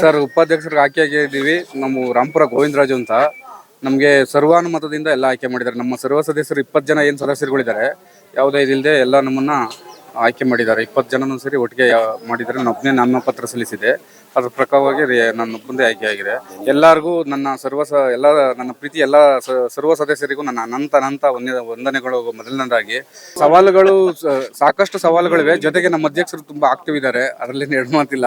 Sir, ಉಪಾಧ್ಯಕ್ಷರಿಗೆ ಆಯ್ಕೆ ಆಗಿದ್ದೀವಿ. ನಮ್ಮ ರಾಮಪುರ ಗೋವಿಂದರಾಜು ಅಂತ. ನಮಗೆ ಸರ್ವಾನುಮತದಿಂದ ಎಲ್ಲ ಆಯ್ಕೆ ಮಾಡಿದ್ದಾರೆ. ನಮ್ಮ ಸರ್ವ ಸದಸ್ಯರು ಇಪ್ಪತ್ತು ಜನ ಏನು ಸದಸ್ಯರುಗಳಿದ್ದಾರೆ, ಯಾವುದೇ ಇದಿಲ್ಲದೆ ಎಲ್ಲ ನಮ್ಮನ್ನ ಆಯ್ಕೆ ಮಾಡಿದ್ದಾರೆ. ಇಪ್ಪತ್ತು ಜನನೂ ಸರಿ ಒಟ್ಟಿಗೆ ಮಾಡಿದರೆ ನನ್ನೊಬ್ಬನೇ ನಾಮಪತ್ರ ಸಲ್ಲಿಸಿದೆ. ಅದ್ರ ಪ್ರಕಾರವಾಗಿ ನನ್ನೊಬ್ಬಂದೇ ನನ್ನ ಒಬ್ಬಂದೇ ಆಯ್ಕೆ ಆಗಿದೆ ಎಲ್ಲರಿಗೂ ನನ್ನ ಸರ್ವ ಸ ಎಲ್ಲ ನನ್ನ ಪ್ರೀತಿ ಎಲ್ಲ ಸರ್ವ ಸದಸ್ಯರಿಗೂ ನನ್ನ ಅನಂತ ಅನಂತ ಒಂದೇ ವಂದನೆಗಳು ಮೊದಲನೇದಾಗಿ. ಸವಾಲುಗಳು ಸಾಕಷ್ಟು ಸವಾಲುಗಳಿವೆ. ಜೊತೆಗೆ ನಮ್ಮ ಅಧ್ಯಕ್ಷರು ತುಂಬಾ ಆಕ್ಟಿವ್ ಇದ್ದಾರೆ. ಅದರಲ್ಲಿ ಎರಡು ಮಾತಿಲ್ಲ.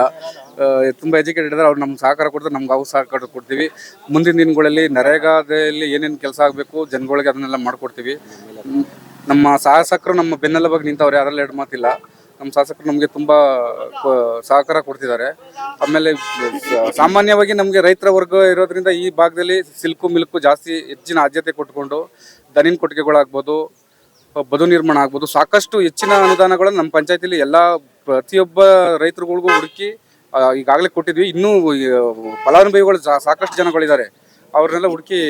ತುಂಬ ಎಜುಕೇಟೆಡ್ ಇದ್ದಾರೆ. ಅವ್ರು ನಮ್ಗೆ ಸಹಕಾರ ಕೊಡ್ತಾರೆ. ನಮ್ಗೆ ಅವ್ರು ಸಹಕಾರ ಕೊಡ್ತೀವಿ. ಮುಂದಿನ ದಿನಗಳಲ್ಲಿ ನರೇಗಾದಲ್ಲಿ ಏನೇನು ಕೆಲಸ ಆಗಬೇಕು, ಜನಗಳಿಗೆ ಅದನ್ನೆಲ್ಲ ಮಾಡಿಕೊಡ್ತೀವಿ. ನಮ್ಮ ಶಾಸಕರು ನಮ್ಮ ಬೆನ್ನೆಲುಬಾಗಿ ನಿಂತವ್ರೆ, ಅದರಲ್ಲಿ ಎರಡು ಮಾತಿಲ್ಲ. ನಮ್ಮ ಶಾಸಕರು ನಮಗೆ ತುಂಬಾ ಸಹಕಾರ ಕೊಡ್ತಿದ್ದಾರೆ. ಆಮೇಲೆ ಸಾಮಾನ್ಯವಾಗಿ ನಮಗೆ ರೈತರ ವರ್ಗ ಇರೋದ್ರಿಂದ ಈ ಭಾಗದಲ್ಲಿ ಸಿಲ್ಕು ಮಿಲ್ಕು ಜಾಸ್ತಿ ಹೆಚ್ಚಿನ ಆದ್ಯತೆ ಕೊಟ್ಕೊಂಡು ದನಿನ ಕೊಟ್ಟಿಗೆಗಳಾಗ್ಬೋದು ಬದು ನಿರ್ಮಾಣ ಆಗ್ಬೋದು, ಸಾಕಷ್ಟು ಹೆಚ್ಚಿನ ಅನುದಾನಗಳನ್ನು ನಮ್ಮ ಪಂಚಾಯತಿಲಿ ಎಲ್ಲ ಪ್ರತಿಯೊಬ್ಬ ರೈತರುಗಳಿಗೂ ಹುಡುಕಿ ಈಗಾಗಲೇ ಕೊಟ್ಟಿದ್ವಿ. ಇನ್ನೂ ಫಲಾನುಭವಿಗಳು ಸಾಕಷ್ಟು ಜನಗಳಿದ್ದಾರೆ. ಅವ್ರನ್ನೆಲ್ಲ ಹುಡುಕಿ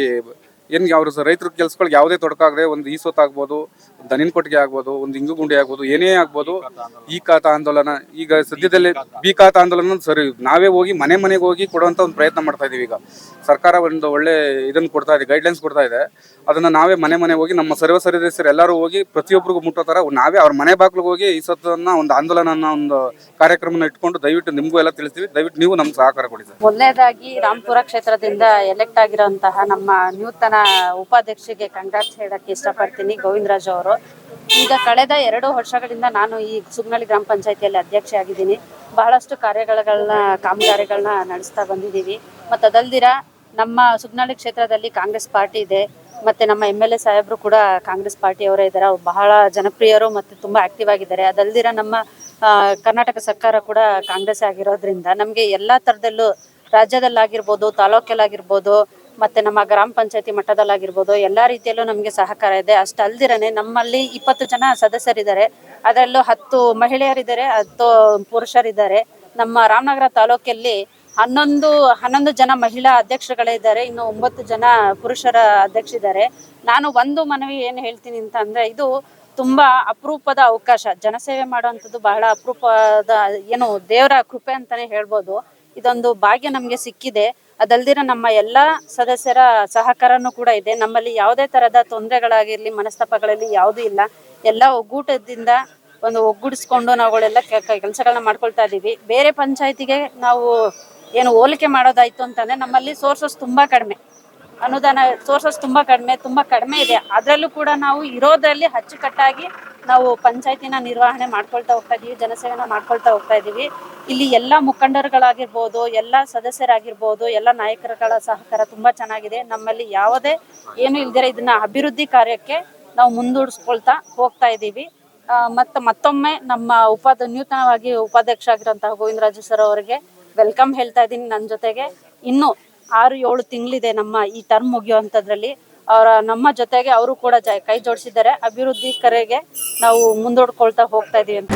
ಏನು ಅವ್ರ ರೈತರ ಕೆಲ್ಸಗಳಿಗೆ ಯಾವುದೇ ತೊಡಕಾಗದೆ ಒಂದು ಈಸೋತ್ ಆಗ್ಬೋದು ದನಿನ್ ಕೊಟ್ಟಿಗೆ ಆಗ್ಬೋದು, ಒಂದು ಹಿಂಗು ಗುಂಡಿ ಆಗ್ಬೋದು, ಏನೇ ಆಗ್ಬೋದು, ಈ ಖಾತ ಆಂದೋಲನ. ಈಗ ಸದ್ಯದಲ್ಲೇ ಬಿ ಖಾತ ಆಂದೋಲನ ಸರಿ, ನಾವೇ ಹೋಗಿ ಮನೆ ಮನೆಗೆ ಹೋಗಿ ಕೊಡುವಂತ ಒಂದು ಪ್ರಯತ್ನ ಮಾಡ್ತಾ ಇದೀವಿ ಈಗ. ಸರ್ಕಾರ ಒಂದು ಒಳ್ಳೆ ಇದನ್ನು ಕೊಡ್ತಾ ಇದೆ ಗೈಡ್ಲೈನ್ಸ್ ಕೊಡ್ತಾ ಇದೆ. ಅದನ್ನ ನಾವೇ ಮನೆ ಮನೆಗೆ ಹೋಗಿ ನಮ್ಮ ಸರ್ವ ಸದಸ್ಯರು ಎಲ್ಲರೂ ಹೋಗಿ ಪ್ರತಿಯೊಬ್ಬರಿಗೂ ಮುಟ್ಟೋ ತರ ನಾವೇ ಅವ್ರ ಮನೆ ಬಾಗಿಲಿಗೆ ಹೋಗಿ ಈ ಸತ್ತನ್ನ ಒಂದು ಆಂದೋಲನ ಒಂದು ಕಾರ್ಯಕ್ರಮನ ಇಟ್ಕೊಂಡು ದಯವಿಟ್ಟು ನಿಮಗೂ ಎಲ್ಲ ತಿಳಿಸ್ತೀವಿ. ದಯವಿಟ್ಟು ನೀವು ನಮ್ಗೆ ಸಹಕಾರ ಕೊಡಿ ಮೊದಲನೇದಾಗಿ ರಾಮ್ಪುರ ಕ್ಷೇತ್ರದಿಂದ ಎಲೆಕ್ಟ್ ಆಗಿರುವಂತಹ ನಮ್ಮ ನೂತನ ಉಪಾಧ್ಯಕ್ಷರಿಗೆ ಕಂಗ್ರಾಟ್ಸ್ ಹೇಳಕ್ಕೆ ಇಷ್ಟಪಡ್ತೀನಿ ಗೋವಿಂದರಾಜು ಅವರು. ಈಗ ಕಳೆದ ಎರಡು ವರ್ಷಗಳಿಂದ ನಾನು ಈ ಸುಗ್ನಳ್ಳಿ ಗ್ರಾಮ ಪಂಚಾಯತಿಯಲ್ಲಿ ಅಧ್ಯಕ್ಷೆ ಆಗಿದ್ದೀನಿ ಬಹಳಷ್ಟು ಕಾರ್ಯಗಳನ್ನ ಕಾಮಗಾರಿಗಳನ್ನ ನಡೆಸ್ತಾ ಬಂದಿದ್ದೀವಿ. ಮತ್ತು ಅದಲ್ದಿರ ನಮ್ಮ ಸುಗ್ನಳ್ಳಿ ಕ್ಷೇತ್ರದಲ್ಲಿ ಕಾಂಗ್ರೆಸ್ ಪಾರ್ಟಿ ಇದೆ. ಮತ್ತೆ ನಮ್ಮ ಎಂ ಎಲ್ ಎ ಸಾಹೇಬರು ಕೂಡ ಕಾಂಗ್ರೆಸ್ ಪಾರ್ಟಿಯವರೇ ಇದ್ದಾರೆ ಅವ್ರು ಬಹಳ ಜನಪ್ರಿಯರು ಮತ್ತು ತುಂಬ ಆಕ್ಟಿವ್ ಆಗಿದ್ದಾರೆ. ಅದಲ್ದಿರ ನಮ್ಮ ಕರ್ನಾಟಕ ಸರ್ಕಾರ ಕೂಡ ಕಾಂಗ್ರೆಸ್ ಆಗಿರೋದ್ರಿಂದ ನಮಗೆ ಎಲ್ಲ ಥರದಲ್ಲೂ ರಾಜ್ಯದಲ್ಲಾಗಿರ್ಬೋದು, ತಾಲೂಕಲ್ಲಾಗಿರ್ಬೋದು ಮತ್ತೆ ನಮ್ಮ ಗ್ರಾಮ ಪಂಚಾಯತಿ ಮಟ್ಟದಲ್ಲಾಗಿರ್ಬೋದು, ಎಲ್ಲ ರೀತಿಯಲ್ಲೂ ನಮಗೆ ಸಹಕಾರ ಇದೆ. ಅಷ್ಟಲ್ದಿರನೆ ನಮ್ಮಲ್ಲಿ ಇಪ್ಪತ್ತು ಜನ ಸದಸ್ಯರಿದ್ದಾರೆ. ಅದರಲ್ಲೂ ಹತ್ತು ಮಹಿಳೆಯರಿದ್ದಾರೆ, ಹತ್ತು ಪುರುಷರಿದ್ದಾರೆ. ನಮ್ಮ ರಾಮನಗರ ತಾಲೂಕಲ್ಲಿ ಹನ್ನೊಂದು ಹನ್ನೊಂದು ಜನ ಮಹಿಳಾ ಅಧ್ಯಕ್ಷಗಳಿದ್ದಾರೆ ಇನ್ನು ಒಂಬತ್ತು ಜನ ಪುರುಷರ ಅಧ್ಯಕ್ಷರಿದ್ದಾರೆ. ನಾನು ಒಂದು ಮನವಿ ಏನು ಹೇಳ್ತೀನಿ ಅಂತ ಅಂದ್ರೆ, ಇದು ತುಂಬಾ ಅಪರೂಪದ ಅವಕಾಶ. ಜನಸೇವೆ ಮಾಡುವಂಥದ್ದು ಬಹಳ ಅಪರೂಪದ, ಏನು ದೇವರ ಕೃಪೆ ಅಂತಾನೆ ಹೇಳ್ಬೋದು. ಇದೊಂದು ಭಾಗ್ಯ ನಮಗೆ ಸಿಕ್ಕಿದೆ. ಅದಲ್ದಿರ ನಮ್ಮ ಎಲ್ಲ ಸದಸ್ಯರ ಸಹಕಾರನೂ ಕೂಡ ಇದೆ. ನಮ್ಮಲ್ಲಿ ಯಾವುದೇ ತರಹದ ತೊಂದರೆಗಳಾಗಿರ್ಲಿ, ಮನಸ್ತಾಪಗಳಲ್ಲಿ ಯಾವುದೂ ಇಲ್ಲ. ಎಲ್ಲ ಒಗ್ಗೂಟದಿಂದ ಒಂದು ಒಗ್ಗೂಡಿಸ್ಕೊಂಡು ನಾವುಗಳೆಲ್ಲ ಕೆಲಸಗಳನ್ನ ಮಾಡ್ಕೊಳ್ತಾ ಇದ್ದೀವಿ. ಬೇರೆ ಪಂಚಾಯತಿಗೆ ನಾವು ಏನು ಹೋಲಿಕೆ ಮಾಡೋದಾಯ್ತು ಅಂತಂದ್ರೆ ನಮ್ಮಲ್ಲಿ ಸೋರ್ಸಸ್ ತುಂಬಾ ಕಡಿಮೆ. ಅನುದಾನ ಸೋರ್ಸಸ್ ತುಂಬಾ ಕಡಿಮೆ ತುಂಬಾ ಕಡಿಮೆ ಇದೆ. ಅದರಲ್ಲೂ ಕೂಡ ನಾವು ಇರೋದ್ರಲ್ಲಿ ಅಚ್ಚುಕಟ್ಟಾಗಿ ನಾವು ಪಂಚಾಯತಿನ ನಿರ್ವಹಣೆ ಮಾಡ್ಕೊಳ್ತಾ ಹೋಗ್ತಾ ಇದೀವಿ, ಜನಸೇವೆನ ಮಾಡ್ಕೊಳ್ತಾ ಹೋಗ್ತಾ ಇದೀವಿ. ಇಲ್ಲಿ ಎಲ್ಲ ಮುಖಂಡರುಗಳಾಗಿರ್ಬೋದು, ಎಲ್ಲ ಸದಸ್ಯರಾಗಿರ್ಬೋದು, ಎಲ್ಲ ನಾಯಕರುಗಳ ಸಹಕಾರ ತುಂಬಾ ಚೆನ್ನಾಗಿದೆ. ನಮ್ಮಲ್ಲಿ ಯಾವುದೇ ಏನು ಇಲ್ದಿರ ಇದನ್ನ ಅಭಿವೃದ್ಧಿ ಕಾರ್ಯಕ್ಕೆ ನಾವು ಮುಂದೂಡಿಸ್ಕೊಳ್ತಾ ಹೋಗ್ತಾ ಇದ್ದೀವಿ ಮತ್ತೆ ಮತ್ತೊಮ್ಮೆ ನಮ್ಮ ಉಪಾಧ ನೂತನವಾಗಿ ಉಪಾಧ್ಯಕ್ಷ ಆಗಿರುವಂತಹ ಗೋವಿಂದರಾಜು ಸರ್ ಅವರಿಗೆ ವೆಲ್ಕಮ್ ಹೇಳ್ತಾ ಇದ್ದೀನಿ ನನ್ನ ಜೊತೆಗೆ. ಇನ್ನು ಆರು ಏಳು ತಿಂಗಳಿದೆ ನಮ್ಮ ಈ ಟರ್ಮ್ ಮುಗಿಯುವಂಥದ್ರಲ್ಲಿ ಅವರ ನಮ್ಮ ಜೊತೆಗೆ ಅವರು ಕೂಡ ಕೈ ಜೋಡಿಸಿದ್ದಾರೆ. ಅಭಿವೃದ್ಧಿ ಕರೆಗೆ ನಾವು ಮುಂದೂಡ್ಕೊಳ್ತಾ ಹೋಗ್ತಾ ಇದೀವಿ ಅಂತ.